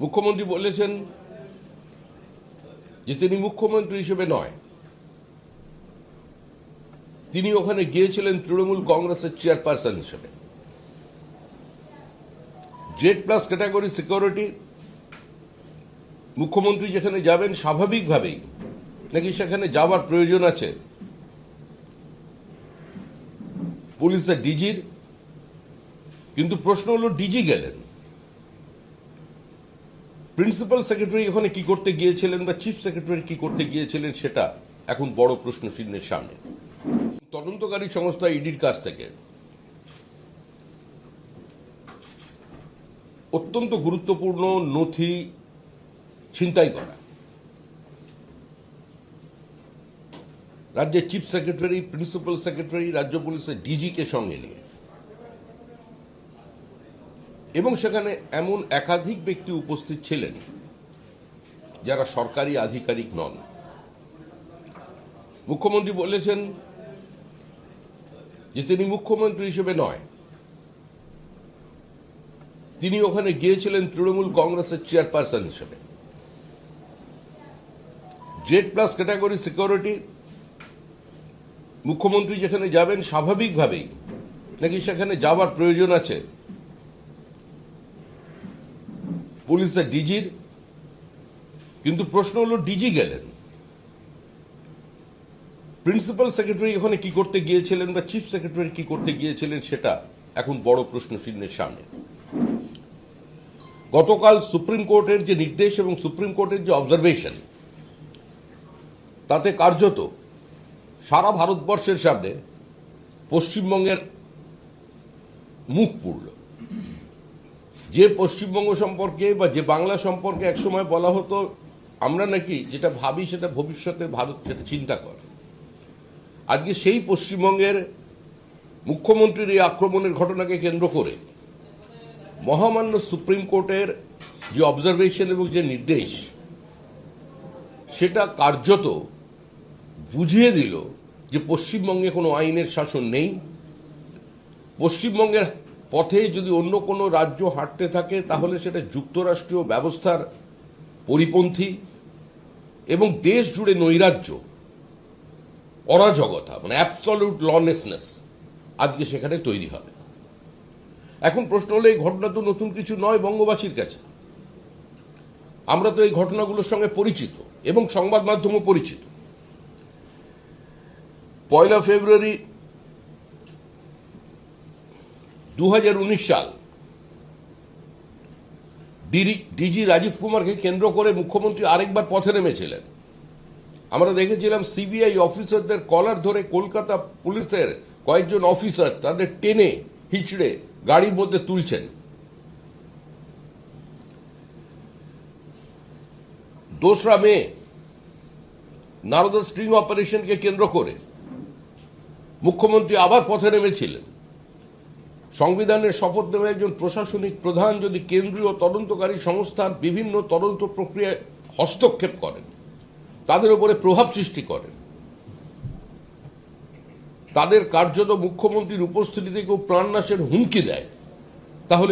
মুখ্যমন্ত্রী বলেছেন যে তিনি মুখ্যমন্ত্রী হিসেবে নয়। তিনি ওখানে গিয়েছিলেন তৃণমূল কংগ্রেসের চেয়ারপারসন হিসেবে। জেড প্লাস ক্যাটাগরি সিকিউরিটি, মুখ্যমন্ত্রী যেখানে যাবেন স্বাভাবিকভাবেই নাকি সেখানে যাওয়ার প্রয়োজন আছে? পুলিশের ডিজির, কিন্তু প্রশ্ন হলো, ডিজি গেলেন। প্রিন্সিপাল সেক্রেটারি ওখানে কি করতে গিয়েছিলেন বা চিফ সেক্রেটারি কি করতে গিয়েছিলেন সেটা এখন বড় প্রশ্ন চিহ্নের সামনে। তদন্তকারী সংস্থা ইডির কাছ থেকে। অত্যন্ত গুরুত্বপূর্ণ নথি ছিনতাই করা। রাজ্যের চিফ সেক্রেটারি, প্রিন্সিপাল সেক্রেটারি, রাজ্য পুলিশের ডিজিকে সঙ্গে নিয়ে। এবং সেখানে এমন একাধিক ব্যক্তি উপস্থিত ছিলেন যারা সরকারি আধিকারিক নন। মুখ্যমন্ত্রী বলেছেন যে তিনি মুখ্যমন্ত্রী হিসেবে নয়। তিনি ওখানে গিয়েছিলেন তৃণমূল কংগ্রেসের চেয়ারপারসন হিসেবে। জেড প্লাস ক্যাটাগরি সিকিউরিটি, মুখ্যমন্ত্রী যেখানে যাবেন, স্বাভাবিকভাবেই নাকি সেখানে যাওয়ার প্রয়োজন আছে পুলিশের ডিজির? কিন্তু প্রশ্ন হলো, ডিজি গেলেন। প্রিন্সিপাল সেক্রেটারি ওখানে কি করতে গিয়েছিলেন বা চিফ সেক্রেটারি কি করতে গিয়েছিলেন সেটা এখন বড় প্রশ্ন চিহ্নের সামনে। গতকাল সুপ্রিম কোর্টের যে নির্দেশ এবং সুপ্রিম কোর্টের যে অবজারভেশন তাতে কার্যত সারা ভারতবর্ষের সামনে পশ্চিমবঙ্গের মুখ পুড়ল। যে পশ্চিমবঙ্গ সম্পর্কে বা যে বাংলা সম্পর্কে একসময় বলা হতো, আমরা নাকি যেটা ভাবি সেটা ভবিষ্যতে ভারত সেটা চিন্তা করে। আজকে সেই পশ্চিমবঙ্গের মুখ্যমন্ত্রীর এই আক্রমণের ঘটনাকে কেন্দ্র করে মহামান্য সুপ্রিম কোর্টের যে অবজারভেশন এবং যে নির্দেশ, সেটা কার্যত বুঝিয়ে দিল যে পশ্চিমবঙ্গে কোনো আইনের শাসন নেই। পশ্চিমবঙ্গের পথে যদি অন্য কোনো রাজ্য হাঁটতে থাকে, তাহলে সেটা যুক্তরাষ্ট্রীয় ব্যবস্থার পরিপন্থী এবং দেশ জুড়ে নৈরাজ্য, অরাজকতা মানে অ্যাবসলিউট লনেসনেস আজকে সেখানে তৈরি হবে। এখন প্রশ্ন হলো, এই ঘটনা তো নতুন কিছু নয় বঙ্গবাসীর কাছে। আমরা তো এই ঘটনাগুলোর সঙ্গে পরিচিত এবং সংবাদ মাধ্যমও পরিচিত। পয়লা ফেব্রুয়ারি দুহাজার উনিশ সাল ডিজি রাজীব কুমারকে কেন্দ্র করে মুখ্যমন্ত্রী আরেকবার পথে নেমেছিলেন। আমরা দেখেছিলাম সিবিআই অফিসারদের কলার ধরে কলকাতা পুলিশের কয়েকজন অফিসার তাদের টেনে, হিচড়ে গাড়ির মধ্যে তুলছেন। দোসরা মে নারদা স্ট্রিং অপারেশনকে কেন্দ্র করে মুখ্যমন্ত্রী আবার পথে নেমেছিলেন। সংবিধানের শপথ নেওয়া একজন প্রশাসনিক প্রধান যদি কেন্দ্রীয় তদন্তকারী সংস্থার বিভিন্ন তদন্ত প্রক্রিয়ায় হস্তক্ষেপ করেন, তাদের উপরে প্রভাব সৃষ্টি করেন। তাদের কার্যত মুখ্যমন্ত্রীর উপস্থিতিতে কেউ প্রাণনাশের হুমকি দেয়।